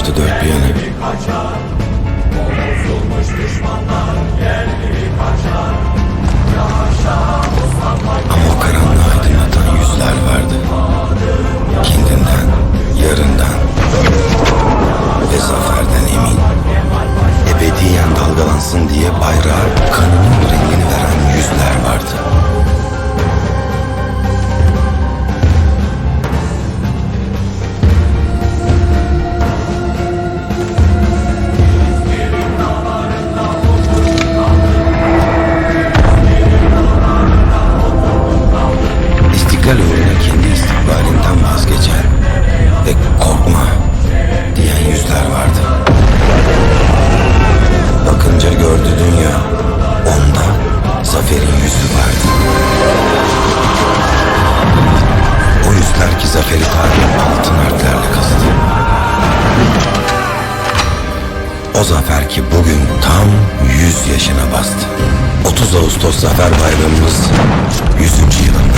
Sarmıştı dört bir yanı Ama o karanlığı aydınlatan yüzler vardı. Kendinden, yarından Ve zaferden emin. Ebediyen dalgalansın diye bayrağı zaferin yüzü vardı. O yüzler ki zaferi tarihin altın harflerle kazıdı. O zafer ki bugün tam 100 yaşına bastı. 30 Ağustos Zafer Bayramımız 100. yıla